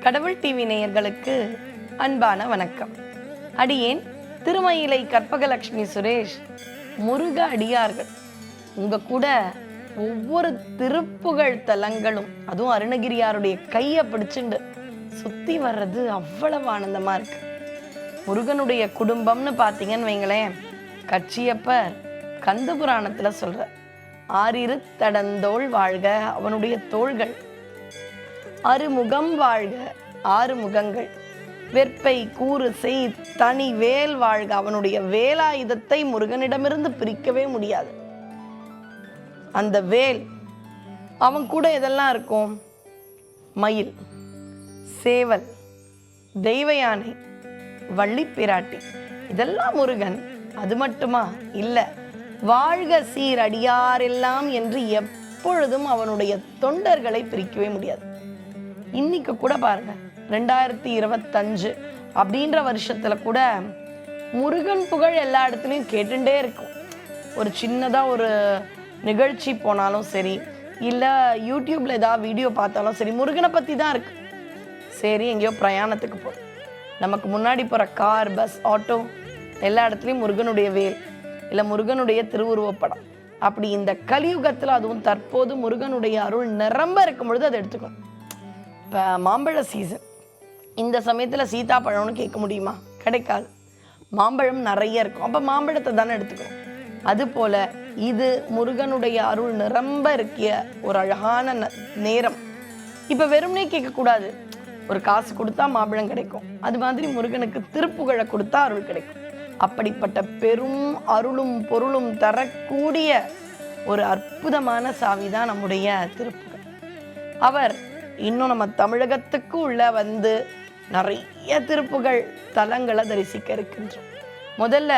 கடவுள் டிவி நேயர்களுக்கு அன்பான வணக்கம். அடியேன் திருமயிலை கற்பகலட்சுமி சுரேஷ் முருக அடியார்கள். உங்க கூட ஒவ்வொரு திருப்புகழ் தலங்களும் அதுவும் அருணகிரியாருடைய கையை பிடிச்சுண்டு சுத்தி வர்றது அவ்வளவு ஆனந்தமா இருக்கு. முருகனுடைய குடும்பம்னு பார்த்தீங்கன்னு வைங்களேன் கட்சியப்பர் கந்த புராணத்துல சொல்ற ஆறிரு தடந்தோள் வாழ்க அவனுடைய தோள்கள் அறுமுகம் வாழ்க ஆறு முகங்கள் வெற்பை கூறு செய் தனி வேல் வாழ்க. அவனுடைய வேலாயுதத்தை முருகனிடமிருந்து பிரிக்கவே முடியாது. அந்த வேல் அவன் கூட எதெல்லாம் இருக்கும்? மயில் சேவல் தெய்வ யானை வள்ளி பிராட்டி. இதெல்லாம் முருகன். அது மட்டுமா? இல்லை வாழ்க சீர் அடியாரெல்லாம் என்று எப்பொழுதும் அவனுடைய தொண்டர்களை பிரிக்கவே முடியாது. இன்னைக்கு கூட பாருங்க. ரெண்டாயிரத்தி இருபத்தஞ்சு அப்படின்ற வருஷத்துல கூட முருகன் புகழ் எல்லா இடத்துலையும் கேட்டுட்டே இருக்கும். ஒரு சின்னதா ஒரு நிகழ்ச்சி போனாலும் சரி இல்லை யூடியூப்ல ஏதாவது வீடியோ பார்த்தாலும் சரி முருகனை பத்தி தான் இருக்கு. சரி எங்கேயோ பிரயாணத்துக்கு போ. நமக்கு முன்னாடி போகிற கார் பஸ் ஆட்டோ எல்லா இடத்துலையும் முருகனுடைய வேல் இல்லை முருகனுடைய திருவுருவப்படம். அப்படி இந்த கலியுகத்தில் அதுவும் தற்போது முருகனுடைய அருள் நிரம்ப இருக்கும் பொழுது அதை எடுத்துக்கணும் இப்போ மாம்பழ சீசன் இந்த சமயத்தில் சீதாப்பழம்னு கேட்க முடியுமா? கிடைக்காது. மாம்பழம் நிறைய இருக்கும். அப்போ மாம்பழத்தை தானே எடுத்துக்கணும். அதுபோல் இது முருகனுடைய அருள் நிரம்ப இருக்கிய ஒரு அழகான நேரம். இப்போ வெறுமனே கேட்கக்கூடாது ஒரு காசு கொடுத்தா மாம்பழம் கிடைக்கும். அது மாதிரி முருகனுக்கு திருப்புகழை கொடுத்தா அருள் கிடைக்கும். அப்படிப்பட்ட பெரும் அருளும் பொருளும் தரக்கூடிய ஒரு அற்புதமான சாவி தான் நம்முடைய திருப்புகழ். அவர் இன்னும் நம்ம தமிழகத்துக்கு உள்ள வந்து நிறைய திருப்புகழ் தலங்களை தரிசிக்க இருக்கின்றோம். முதல்ல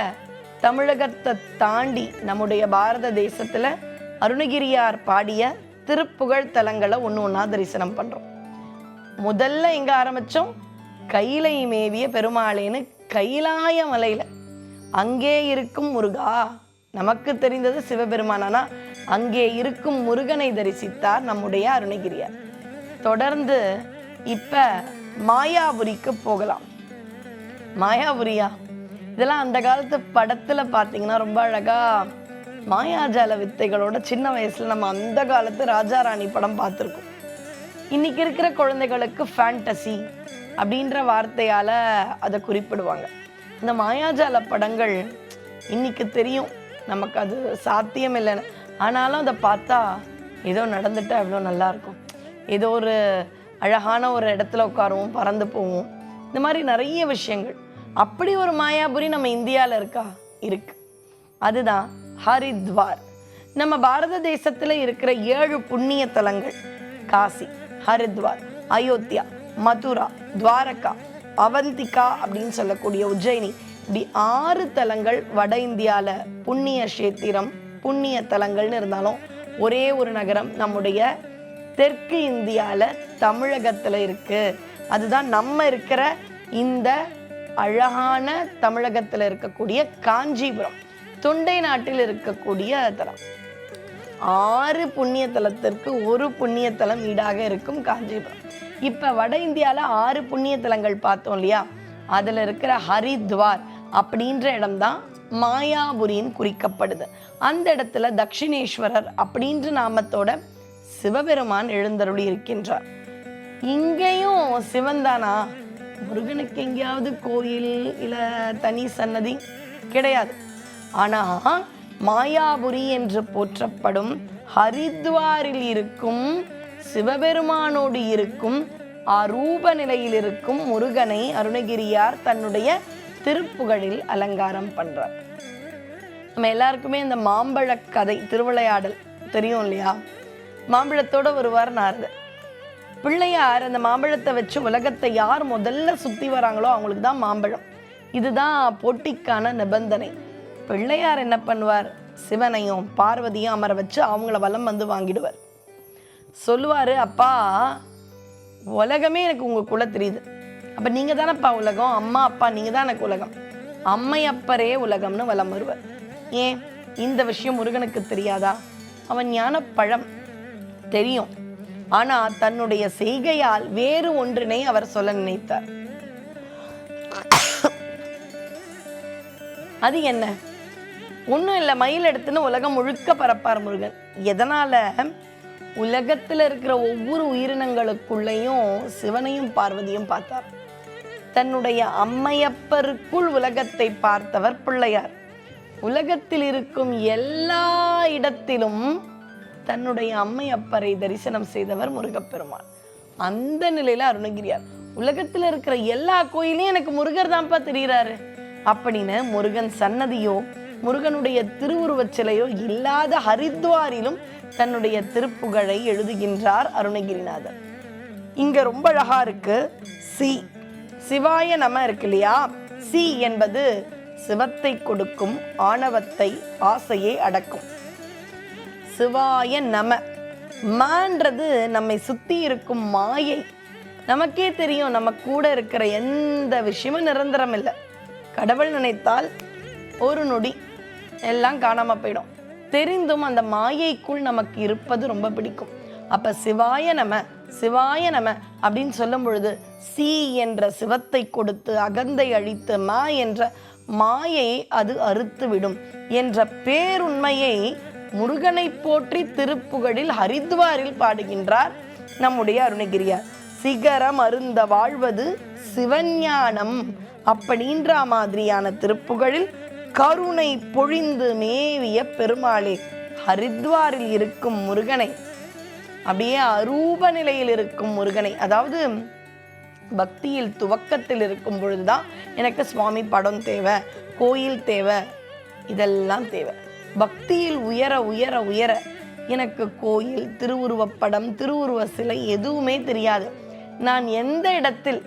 தமிழகத்தை தாண்டி நம்முடைய பாரத தேசத்தில் அருணகிரியார் பாடிய திருப்புகழ் தலங்களை ஒன்று ஒன்றா தரிசனம் பண்ணுறோம் முதல்ல எங்கே ஆரம்பித்தோம் கைலை மேவிய பெருமாளேன்னு கைலாய மலையில. அங்கே இருக்கும் முருகா நமக்கு தெரிந்தது சிவபெருமானானா அங்கே இருக்கும் முருகனை தரிசித்தார் நம்முடைய அருணகிரியார். தொடர்ந்து இப்ப மாயாபுரிக்கு போகலாம். மாயாபுரியா? இதெல்லாம் அந்த காலத்து படத்துல பார்த்தீங்கன்னா ரொம்ப அழகா மாயாஜால வித்தைகளோட சின்ன வயசுல நம்ம அந்த காலத்து ராஜா ராணி படம் பார்த்துருக்கோம் இன்னைக்கு இருக்கிற குழந்தைகளுக்கு ஃபேண்டசி அப்படின்ற வார்த்தையால அதை குறிப்பிடுவாங்க. இந்த மாயாஜால படங்கள் இன்னைக்கு தெரியும். நமக்கு அது சாத்தியம் இல்லைன்னு ஆனாலும் அதை பார்த்தா ஏதோ நடந்துட்டா எவ்வளோ நல்லா இருக்கும். ஏதோ ஒரு அழகான ஒரு இடத்துல உட்காருவோம் பறந்து போவோம். இந்த மாதிரி நிறைய விஷயங்கள். அப்படி ஒரு மாயாபுரி நம்ம இந்தியாவில் இருக்கா? இருக்கு. அதுதான் ஹரித்வார். நம்ம பாரத தேசத்தில் இருக்கிற ஏழு புண்ணிய தலங்கள். காசி ஹரித்வார் அயோத்தியா மதுரா துவாரகா அவந்திகா அப்படின்னு சொல்லக்கூடிய உஜ்ஜயினி. இப்படி ஆறு தலங்கள் வட இந்தியாவில் புண்ணிய கஷேத்திரம் புண்ணிய தலங்கள்னு இருந்தாலும் ஒரே ஒரு நகரம் நம்முடைய தெற்கு இந்தியால தமிழகத்துல இருக்கு. அதுதான் நம்ம இருக்கிற இந்த அழகான தமிழகத்துல இருக்கக்கூடிய காஞ்சிபுரம். தொண்டை நாட்டில் இருக்கக்கூடிய தலம். ஆறு புண்ணிய தலத்திற்கு ஒரு புண்ணிய தலம் ஈடாக இருக்கும் காஞ்சிபுரம். இப்ப வட இந்தியாவில் ஆறு புண்ணிய தலங்கள் பார்த்தோம் இல்லையா? அதுல இருக்கிற ஹரித்வார் அப்படின்ற இடம்தான் மாயாபுரின்னு குறிக்கப்படுது. அந்த இடத்துல தக்ஷிணேஸ்வரர் அப்படின்ற நாமத்தோட சிவபெருமான் எழுந்தருளி இருக்கின்றார். இங்கேயும் சிவன் தானா முருகனுக்கு எங்கேயாவது கோயில் இல்ல தனி சன்னதி கிடையாது. ஆனா மாயாபுரி என்று போற்றப்படும் ஹரித்வாரில் இருக்கும் சிவபெருமானோடு இருக்கும் அரூப நிலையில் இருக்கும் முருகனை அருணகிரியார் தன்னுடைய திருப்புகழில் அலங்காரம் பண்றார். நம்ம எல்லாருக்குமே இந்த மாம்பழ கதை திருவிளையாடல் தெரியும் இல்லையா? மாம்பழத்தோட வருவார் நாரதர். பிள்ளையார் அந்த மாம்பழத்தை வச்சு உலகத்தை யார் முதல்ல சுத்தி வராங்களோ அவங்களுக்கு தான் மாம்பழம். இதுதான் போட்டிக்கான நிபந்தனை. பிள்ளையார் என்ன பண்ணுவார்? சிவனையும் பார்வதியும் அமர வச்சு அவங்கள வலம் வந்து வாங்கிடுவார். சொல்லுவாரு அப்பா உலகமே எனக்கு உங்க குல தெரியுது. அப்ப நீங்க தானப்பா உலகம்? அம்மா அப்பா நீங்க தான் எனக்கு உலகம். அம்மை அப்பரே உலகம்னு வலம் வருவார். ஏன்? இந்த விஷயம் முருகனுக்கு தெரியாதா? அவன் ஞான பழம் தெரியும். ஆனா தன்னுடைய செய்கையால் வேறு ஒன்றினை அவர் சொல்ல நினைத்தார். அது என்ன? ஒன்றும் இல்லை மயில் எடுத்துன்னு உலகம் முழுக்க பரப்பார் முருகன். எதனால? உலகத்தில் இருக்கிற ஒவ்வொரு உயிரினங்களுக்குள்ளேயும் சிவனையும் பார்வதியும் பார்த்தார். தன்னுடைய அம்மையப்பருக்குள் உலகத்தை பார்த்தவர் பிள்ளையார். உலகத்தில் இருக்கும் எல்லா இடத்திலும் தன்னுடைய அம்மை அப்பரை தரிசனம் செய்தவர் முருகப்பெருமான். அந்த நிலையில அருணகிரியார் உலகத்துல இருக்கிற எல்லா கோயிலையும் எனக்கு முருகர் தான்ப்பா தெரிகிறாரு அப்படின்னு முருகன் சன்னதியோ முருகனுடைய திருவுருவச் சிலையோ இல்லாத ஹரித்வாரிலும் தன்னுடைய திருப்புகழை எழுதுகின்றார் அருணகிரிநாதர். இங்க ரொம்ப அழகா இருக்கு. சி சிவாய நம இருக்கு இல்லையா? சி என்பது சிவத்தை கொடுக்கும் ஆணவத்தை ஆசையை அடக்கும். சிவாய நம. மான்றது நம்மை சுத்தி இருக்கும் மாயை. நமக்கே தெரியும் நம்ம கூட இருக்கிற எந்த விஷயமும் நிரந்தரம் இல்லை. கடவுள் நினைத்தால் ஒரு நொடி எல்லாம் காணாம போயிடும். தெரிந்தும் அந்த மாயைக்குள் நமக்கு இருப்பது ரொம்ப பிடிக்கும். அப்ப சிவாய நம சிவாய நம அப்படின்னு சொல்லும் பொழுது சி என்ற சிவத்தை கொடுத்து அகந்தை அழித்து மா என்ற மாயை அது அறுத்து விடும் என்ற பேருண்மையை முருகனை போற்றி திருப்புகழில் ஹரித்வாரில் பாடுகின்றார் நம்முடைய அருணகிரியார். சிகரம் அருந்த வாழ்வது சிவஞானம் அப்படின்ற மாதிரியான திருப்புகழில் கருணை பொழிந்து மேவிய பெருமாளே ஹரித்வாரில் இருக்கும் முருகனை அப்படியே அரூப நிலையில் இருக்கும் முருகனை அதாவது பக்தியில் துவக்கத்தில் இருக்கும் பொழுதுதான் எனக்கு சுவாமி படம் தேவை கோயில் தேவை இதெல்லாம் தேவை. பக்தியில் உயர உயர உயர. எனக்கு கோயில் திருவுருவப்படம் திருவுருவ சிலை எதுவுமே தெரியாது. நான் எந்த இடத்தில்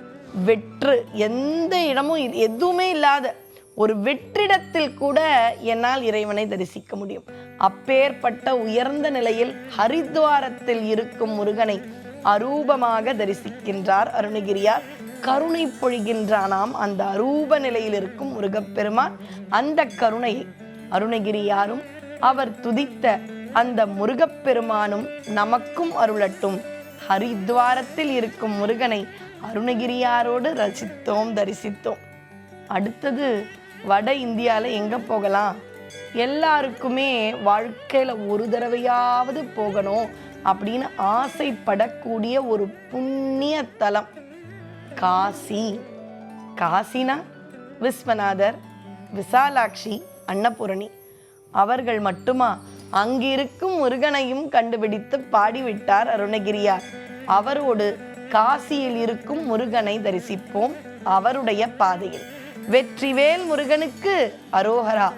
வெற்று எந்த இடமும் எதுவுமே இல்லாத ஒரு வெற்றிடத்தில் கூட என்னால் இறைவனை தரிசிக்க முடியும். அப்பேற்பட்ட உயர்ந்த நிலையில் ஹரித்வாரத்தில் இருக்கும் முருகனை அரூபமாக தரிசிக்கின்றார் அருணகிரியார். கருணை பொழிகின்றானாம் அந்த அரூப நிலையில் இருக்கும் முருகப்பெருமான். அந்த கருணையை அருணகிரியாரும் அவர் துதித்த அந்த முருகப்பெருமானும் நமக்கும் அருளட்டும். ஹரித்வாரத்தில் இருக்கும் முருகனை அருணகிரியாரோடு ரசித்தோம் தரிசித்தோம். அடுத்தது வட இந்தியாவில் எங்கே போகலாம்? எல்லாருக்குமே வாழ்க்கையில் ஒரு தடவையாவது போகணும் அப்படின்னு ஆசைப்படக்கூடிய ஒரு புண்ணிய தலம். காசி. காசினா விஸ்வநாதர் விசாலாட்சி அன்னபூரணி. அவர்கள் மட்டுமா? அங்கிருக்கும் முருகனையும் கண்டுபிடித்து பாடிவிட்டார் அருணகிரியார். அவரோடு காசியில் இருக்கும் முருகனை தரிசிப்போம் அவருடைய பாதையில். வெற்றிவேல் முருகனுக்கு அரோகரா.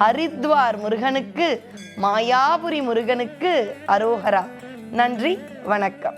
ஹரித்வார் முருகனுக்கு மாயாபுரி முருகனுக்கு அரோகரா. நன்றி வணக்கம்.